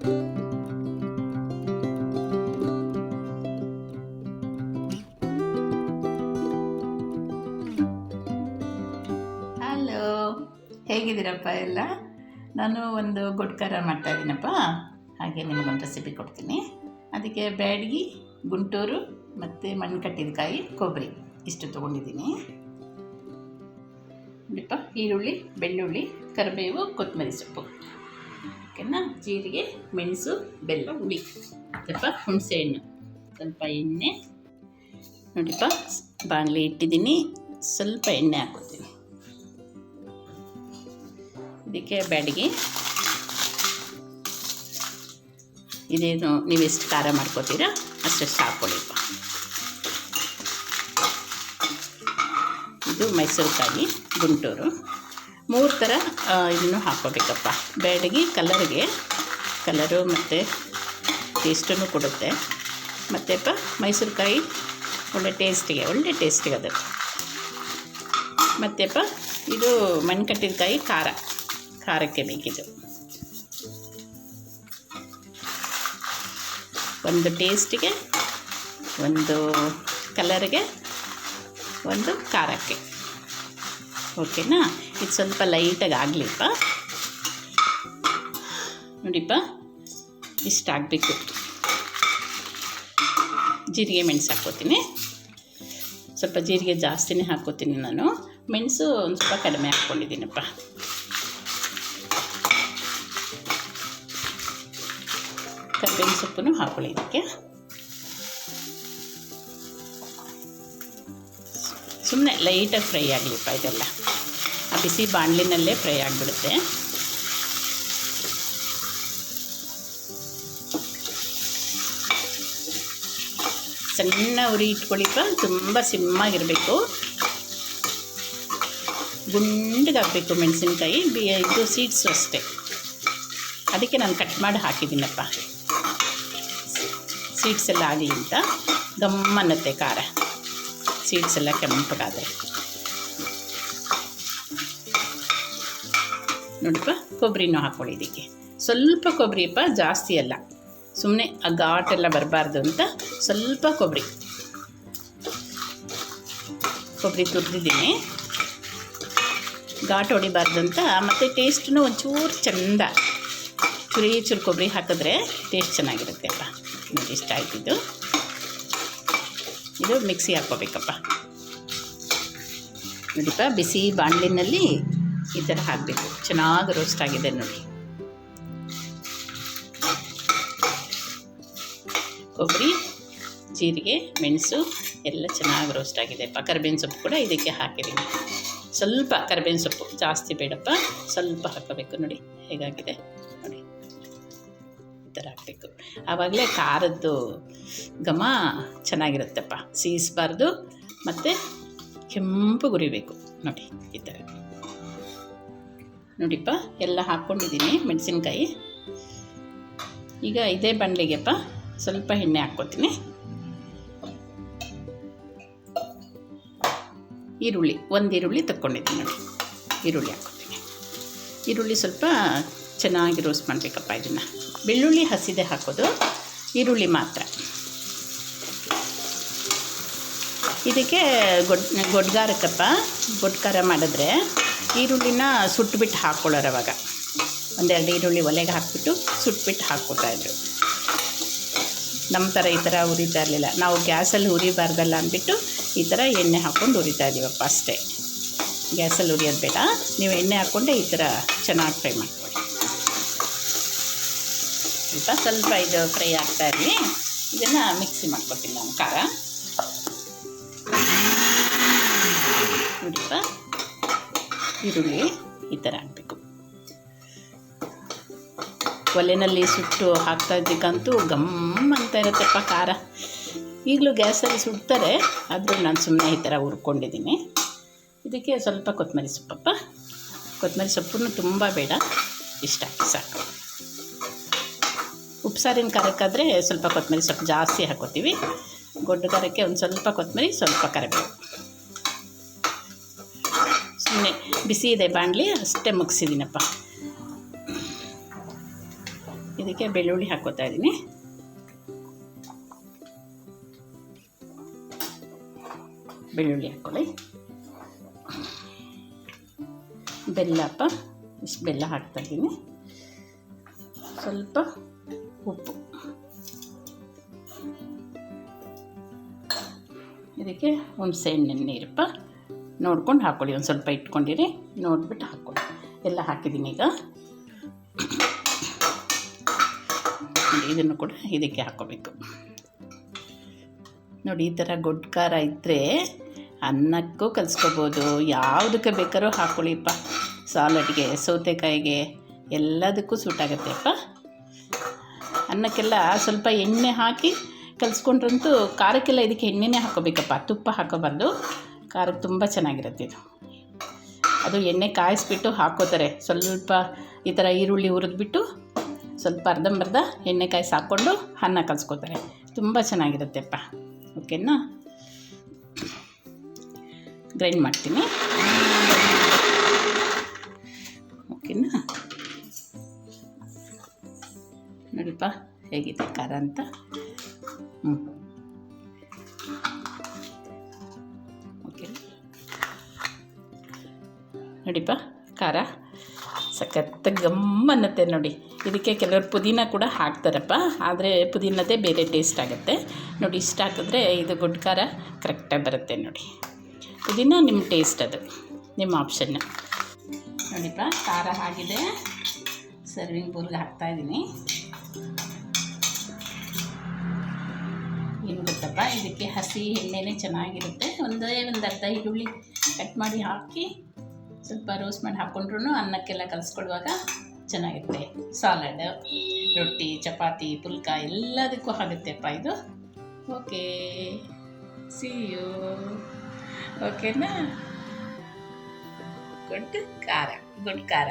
Hello ಹೇಗಿದ್ದೀರಪ್ಪ ಎಲ್ಲ? ನಾನು ಒಂದು ಗುಡ್ಕರ ಮಾಡ್ತಾ ಇದ್ದೀನಪ್ಪ. ಹಾಗೆ ನಿಮಗೊಂದು ರೆಸಿಪಿ ಕೊಡ್ತೀನಿ. ಅದಕ್ಕೆ ಬ್ಯಾಡ್ಗಿ, ಗುಂಟೂರು ಮತ್ತು ಮಣ್ಣು ಕಟ್ಟಿದ ಕಾಯಿ, ಕೊಬ್ಬರಿ ಇಷ್ಟು ತೊಗೊಂಡಿದ್ದೀನಿ. ನೋಡಿಪ್ಪ ಈರುಳ್ಳಿ, ಬೆಳ್ಳುಳ್ಳಿ, ಕರಿಬೇವು, ಕೊತ್ತಂಬರಿ ಸೊಪ್ಪು. ಓಕೆನಾ ಜೀರಿಗೆ, ಮೆಣಸು, ಬೆಲ್ಲ ಹುಳಿ ಸ್ವಲ್ಪ ಹುಣಸೆಹಣ್ಣು ಸ್ವಲ್ಪ ಎಣ್ಣೆ. ನೋಡಿಪ್ಪ, ಬಾಣಲಿ ಇಟ್ಟಿದ್ದೀನಿ. ಸ್ವಲ್ಪ ಎಣ್ಣೆ ಹಾಕೋತೀನಿ ಇದಕ್ಕೆ ಬ್ಯಾಡಿಗೆ. ಇದೇನು ನೀವು ಎಷ್ಟು ಖಾರ ಮಾಡ್ಕೋತೀರಾ, ಅಷ್ಟೆಷ್ಟು ಹಾಕ್ಕೊಳ್ಳಿಪ್ಪ ಇದು ಮೈಸೂರು ಕಾಯಿ ಗುಂಟೂರು. ಮೂರು ಥರ ಇದನ್ನು ಹಾಕ್ಕೋಬೇಕಪ್ಪ ಬ್ಯಾಡಗಿ ಕಲರ್ಗೆ, ಕಲರು ಮತ್ತು ಟೇಸ್ಟನ್ನು ಕೊಡುತ್ತೆ. ಮತ್ತೆಪ್ಪ ಮೈಸೂರು ಕಾಯಿ ಒಳ್ಳೆ ಟೇಸ್ಟಿಗೆ ಒಳ್ಳೆ ಟೇಸ್ಟಿಗೆ ಅದು. ಮತ್ತೆಪ್ಪ ಇದು ಮಣ್ಣು ಕಾಯಿ ಖಾರ, ಖಾರಕ್ಕೆ ಬೇಕಿದ್ದು. ಒಂದು ಟೇಸ್ಟಿಗೆ ಒಂದು ಕಲರ್ಗೆ ಒಂದು ಖಾರಕ್ಕೆ. ಓಕೆನಾ? ಇದು ಸ್ವಲ್ಪ ಲೈಟಾಗಿ ಆಗಲಿಪ್ಪ. ನೋಡಿಪ್ಪ, ಇಷ್ಟು ಆಗಬೇಕು. ಜೀರಿಗೆ ಮೆಣಸು ಹಾಕ್ಕೋತೀನಿ. ಸ್ವಲ್ಪ ಜೀರಿಗೆ ಜಾಸ್ತಿನೇ ಹಾಕ್ಕೋತೀನಿ ನಾನು. ಮೆಣಸು ಒಂದು ಸ್ವಲ್ಪ ಕಡಿಮೆ ಹಾಕ್ಕೊಂಡಿದ್ದೀನಪ್ಪ. ಕರ್ಬೇವಿನ ಸೊಪ್ಪನ್ನು ಹಾಕೊಳ್ಳಿ ಇದಕ್ಕೆ. ಸುಮ್ಮನೆ ಲೈಟಾಗಿ ಫ್ರೈ ಆಗಲಿಪ್ಪ ಇದೆಲ್ಲ. ಆ ಬಿಸಿ ಬಾಣಲಿನಲ್ಲೇ ಫ್ರೈ ಆಗಿಬಿಡುತ್ತೆ. ಸಣ್ಣ ಉರಿ ಇಟ್ಕೊಳ್ಳಿಪ್ಪ ತುಂಬ ಸಿಮ್ಮಾಗಿರಬೇಕು. ಗುಂಡಿಗಾಗಬೇಕು ಮೆಣಸಿನ್ಕಾಯಿ, ಬಿ ಇದು ಸೀಡ್ಸು ಅಷ್ಟೇ. ಅದಕ್ಕೆ ನಾನು ಕಟ್ ಮಾಡಿ ಹಾಕಿದ್ದೀನಪ್ಪ. ಸೀಡ್ಸ್ ಎಲ್ಲ ಆಗಲಿ ಅಂತ. ಗಮ್ಮನ್ನತ್ತೆ ಖಾರ. ಸೀಡ್ಸ್ ಎಲ್ಲ ಕೆಂಪಗಾದರೆ ನೋಡಿಪ್ಪ ಕೊಬ್ಬರಿನೂ ಹಾಕ್ಕೊಳ್ಳಿ ಇದಕ್ಕೆ. ಸ್ವಲ್ಪ ಕೊಬ್ಬರಿಪ್ಪ ಜಾಸ್ತಿ ಅಲ್ಲ. ಸುಮ್ಮನೆ ಆ ಘಾಟೆಲ್ಲ ಬರಬಾರ್ದು ಅಂತ ಸ್ವಲ್ಪ ಕೊಬ್ಬರಿ ಕೊಬ್ಬರಿ ತುರಿದಿದ್ದೀನಿ. ಘಾಟ್ ಹೊಡಿಬಾರ್ದು ಅಂತ, ಮತ್ತು ಟೇಸ್ಟೂ ಒಂಚೂರು ಚೆಂದ. ಚುರಿ ಚೂರು ಕೊಬ್ಬರಿ ಹಾಕಿದ್ರೆ ಟೇಸ್ಟ್ ಚೆನ್ನಾಗಿರುತ್ತೆ ಅಪ್ಪ. ಇಷ್ಟ ಆಯ್ತಿದ್ದು ಇದು ಮಿಕ್ಸಿ ಹಾಕ್ಕೋಬೇಕಪ್ಪ. ನೋಡಿಪ್ಪ ಬಿಸಿ ಬಾಣಲಿನಲ್ಲಿ ಈ ಥರ ಹಾಕಬೇಕು. ಚೆನ್ನಾಗಿ ರೋಸ್ಟ್ ಆಗಿದೆ ನೋಡಿ. ಕೊಬ್ಬರಿ, ಜೀರಿಗೆ, ಮೆಣಸು ಎಲ್ಲ ಚೆನ್ನಾಗಿ ರೋಸ್ಟ್ ಆಗಿದೆ. ಕರಿಬೇವಿನ ಸೊಪ್ಪು ಕೂಡ ಇದಕ್ಕೆ ಹಾಕಿದ್ದೀನಿ. ಸ್ವಲ್ಪ ಕರ್ಬೇವಿನ ಸೊಪ್ಪು ಜಾಸ್ತಿ ಬೇಡಪ್ಪ. ಸ್ವಲ್ಪ ಹಾಕೋಬೇಕು ನೋಡಿ, ಹೇಗಾಗಿದೆ? ಥರ ಹಾಕಬೇಕು ಆವಾಗಲೇ ಖಾರದ್ದು ಘಮ ಚೆನ್ನಾಗಿರುತ್ತಪ್ಪ. ಸೀಸ್ಬಾರ್ದು ಮತ್ತು ಕೆಂಪು ಗುರಿಬೇಕು ನೋಡಿ, ಈ ಥರ. ನೋಡಿಪ್ಪ, ಎಲ್ಲ ಹಾಕ್ಕೊಂಡಿದ್ದೀನಿ ಮೆಣಸಿನ್ಕಾಯಿ. ಈಗ ಇದೇ ಬಂಡ್ಲಿಗೆಪ್ಪ, ಸ್ವಲ್ಪ ಎಣ್ಣೆ ಹಾಕ್ಕೋತೀನಿ. ಈರುಳ್ಳಿ, ಒಂದು ಈರುಳ್ಳಿ ತಕ್ಕೊಂಡಿದ್ದೀನಿ ನೋಡಿ. ಈರುಳ್ಳಿ ಹಾಕ್ಕೊತೀನಿ. ಈರುಳ್ಳಿ ಸ್ವಲ್ಪ ಚೆನ್ನಾಗಿ ರೋಸ್ಟ್ ಮಾಡಬೇಕಪ್ಪ ಇದನ್ನು. ಬೆಳ್ಳುಳ್ಳಿ ಹಸಿದೆ ಹಾಕೋದು. ಈರುಳ್ಳಿ ಮಾತ್ರ. ಇದಕ್ಕೆ ಗೊಡ್, ಗೊಡ್ಗಾರಕ್ಕಪ್ಪ ಗೊಡ್ಕಾರ ಮಾಡಿದ್ರೆ ಈರುಳ್ಳಿನ ಸುಟ್ಬಿಟ್ಟು ಹಾಕ್ಕೊಳ್ಳೋರು ಅವಾಗ. ಒಂದೆರಡು ಈರುಳ್ಳಿ ಒಲೆಗೆ ಹಾಕ್ಬಿಟ್ಟು ಸುಟ್ಬಿಟ್ಟು ಹಾಕ್ಕೊತಾಯಿದ್ರು ನಮ್ಮ ಥರ ಈ ಥರ ಉರಿತಾ ಇರಲಿಲ್ಲ. ನಾವು ಗ್ಯಾಸಲ್ಲಿ ಉರಿಬಾರ್ದಲ್ಲ ಅಂದ್ಬಿಟ್ಟು ಈ ಥರ ಎಣ್ಣೆ ಹಾಕ್ಕೊಂಡು ಉರಿತಾ ಇದ್ದೀವಪ್ಪ ಅಷ್ಟೇ. ಗ್ಯಾಸಲ್ಲಿ ಉರಿಯೋದು ಬೇಡ. ನೀವು ಎಣ್ಣೆ ಹಾಕ್ಕೊಂಡೆ ಈ ಥರ ಚೆನ್ನಾಗಿ ಫ್ರೈ ಮಾಡ್ಕೊಳ್ಳಿ. ಸ್ವಲ್ಪ ಸ್ವಲ್ಪ ಇದು ಫ್ರೈ ಆಗ್ತಾ ಇರಲಿ. ಇದನ್ನು ಮಿಕ್ಸಿ ಮಾಡ್ಕೊತೀನಿ ನಾನು, ಖಾರ. ನೋಡಿಪ್ಪ? ಈರುಳ್ಳಿ ಈ ಥರ ಹಾಕಬೇಕು. ಒಲೆಯಲ್ಲಿ ಸುಟ್ಟು ಹಾಕ್ತಾ ಇದ್ದಕ್ಕಂತೂ ಗಮ್ ಅಂತ ಇರುತ್ತಪ್ಪ ಖಾರ. ಈಗಲೂ ಗ್ಯಾಸಲ್ಲಿ ಸುಡ್ತಾರೆ, ಆದರೂ ನಾನು ಸುಮ್ಮನೆ ಈ ಥರ ಹುರ್ಕೊಂಡಿದ್ದೀನಿ. ಇದಕ್ಕೆ ಸ್ವಲ್ಪ ಕೊತ್ತಂಬರಿ ಸೊಪ್ಪಪ್ಪ. ಕೊತ್ತಂಬರಿ ಸೊಪ್ಪನ್ನು ತುಂಬ ಬೇಡ, ಇಷ್ಟ ಸಾಕು. ಉಪ್ಸಾರಿನ ಖಾರಕ್ಕಾದರೆ ಸ್ವಲ್ಪ ಕೊತ್ತಂಬರಿ ಸ್ವಲ್ಪ ಜಾಸ್ತಿ ಹಾಕೋತೀವಿ. ಗೊಡ್ಡು ಖಾರಕ್ಕೆ ಒಂದು ಸ್ವಲ್ಪ ಕೊತ್ತಂಬರಿ, ಸ್ವಲ್ಪ ಕರಿಬೇವು. ಸುಮ್ಮನೆ ಬಿಸಿ ಇದೆ ಬಾಣಲಿ, ಅಷ್ಟೇ ಮುಗಿಸಿದ್ದೀನಪ್ಪ. ಇದಕ್ಕೆ ಬೆಳ್ಳುಳ್ಳಿ ಹಾಕೋತಾ ಇದ್ದೀನಿ. ಬೆಳ್ಳುಳ್ಳಿ ಹಾಕೊಳ್ಳಿ. ಬೆಲ್ಲಪ್ಪ ಇಷ್ಟು ಬೆಲ್ಲ ಹಾಕ್ತಾ ಇದ್ದೀನಿ. ಸ್ವಲ್ಪ ಉಪ್ಪು. ಇದಕ್ಕೆ ಹುಣಸೆ ಹಣ್ಣಿನ ನೀರಪ್ಪ ನೋಡ್ಕೊಂಡು ಹಾಕ್ಕೊಳ್ಳಿ ಒಂದು ಸ್ವಲ್ಪ ಇಟ್ಕೊಂಡಿರಿ, ನೋಡ್ಬಿಟ್ಟು ಹಾಕ್ಕೊಳ್ಳಿ ಎಲ್ಲ ಹಾಕಿದ್ದೀನಿ ಈಗ. ಇದನ್ನು ಕೂಡ ಇದಕ್ಕೆ ಹಾಕ್ಕೋಬೇಕು ನೋಡಿ, ಈ ಥರ ಗೊಡ್ಡು ಖಾರ ಇದ್ದರೆ ಅನ್ನಕ್ಕೂ ಕಲಿಸ್ಕೋಬೋದು. ಯಾವುದಕ್ಕೆ ಬೇಕಾದ್ರೂ ಹಾಕ್ಕೊಳ್ಳಿಪ್ಪ ಸಾಲಡ್ಗೆ, ಸೌತೆಕಾಯಿಗೆ ಎಲ್ಲದಕ್ಕೂ ಸೂಟ್ ಆಗುತ್ತೆಪ್ಪ ಅನ್ನಕ್ಕೆಲ್ಲ ಸ್ವಲ್ಪ ಎಣ್ಣೆ ಹಾಕಿ ಕಲಿಸ್ಕೊಂಡ್ರಂತೂ ಖಾರಕ್ಕೆಲ್ಲ ಇದಕ್ಕೆ ಎಣ್ಣೆನೇ ಹಾಕೋಬೇಕಪ್ಪ. ತುಪ್ಪ ಹಾಕೋಬಾರ್ದು. ಖಾರಕ್ಕೆ ತುಂಬ ಚೆನ್ನಾಗಿರುತ್ತೆ ಇದು. ಅದು ಎಣ್ಣೆ ಕಾಯಿಸ್ಬಿಟ್ಟು ಹಾಕೋತಾರೆ. ಸ್ವಲ್ಪ ಈ ಥರ ಈರುಳ್ಳಿ ಹುರಿದ್ಬಿಟ್ಟು ಸ್ವಲ್ಪ ಅರ್ಧಂಬರ್ಧ ಎಣ್ಣೆ ಕಾಯಿಸಿ ಹಾಕ್ಕೊಂಡು ಅನ್ನ ಕಲಿಸ್ಕೋತಾರೆ. ತುಂಬ ಚೆನ್ನಾಗಿರುತ್ತೆಪ್ಪ. ಓಕೆನಾ? ಗ್ರೈಂಡ್ ಮಾಡ್ತೀನಿ. ನೋಡಿಪ್ಪ ಹೇಗಿದೆ ಖಾರ ಅಂತ? ಹ್ಞೂ ಓಕೆ ನೋಡಿಪ್ಪ ಖಾರ. ಗಮ್ಮ ಗಮ್ಮನ್ನತ್ತೆ ನೋಡಿ. ಇದಕ್ಕೆ ಕೆಲವರು ಪುದೀನ ಕೂಡ ಹಾಕ್ತಾರಪ್ಪ. ಆದರೆ ಪುದೀನದೇ ಬೇರೆ ಟೇಸ್ಟ್ ಆಗುತ್ತೆ. ನೋಡಿ, ಇಷ್ಟ ಹಾಕಿದ್ರೆ ಇದು ಗುಡ್ ಖಾರ ಕರೆಕ್ಟಾಗಿ ಬರುತ್ತೆ ನೋಡಿ. ಪುದೀನ ನಿಮ್ಮ ಟೇಸ್ಟ್ ಅದು, ನಿಮ್ಮ ಆಪ್ಷನ್ ನೋಡಿಪ್ಪ ಖಾರ ಆಗಿದೆ. ಸರ್ವಿಂಗ್ ಬೌಲ್ಗೆ ಹಾಕ್ತಾಯಿದ್ದೀನಿ ಏನು ಗೊತ್ತಪ್ಪ? ಇದಕ್ಕೆ ಹಸಿ ಎಣ್ಣೆನೇ ಚೆನ್ನಾಗಿರುತ್ತೆ. ಒಂದೇ ಒಂದು ಅರ್ಧ ಈರುಳ್ಳಿ ಕಟ್ ಮಾಡಿ ಹಾಕಿ ಸ್ವಲ್ಪ ರೋಸ್ಟ್ ಮಾಡಿ ಹಾಕ್ಕೊಂಡ್ರು ಅನ್ನಕ್ಕೆಲ್ಲ ಕಲಿಸ್ಕೊಳ್ಳುವಾಗ ಚೆನ್ನಾಗಿರುತ್ತೆ. ಸಾಲಡ್ ರೊಟ್ಟಿ, ಚಪಾತಿ, ಪುಲ್ಕ ಎಲ್ಲದಕ್ಕೂ ಆಗುತ್ತೆಪ್ಪ ಇದು. ಓಕೆ ಸಿ ಯು ಓಕೆನಾ ಗುಡ್ ಖಾರ ಗುಡ್ ಖಾರ.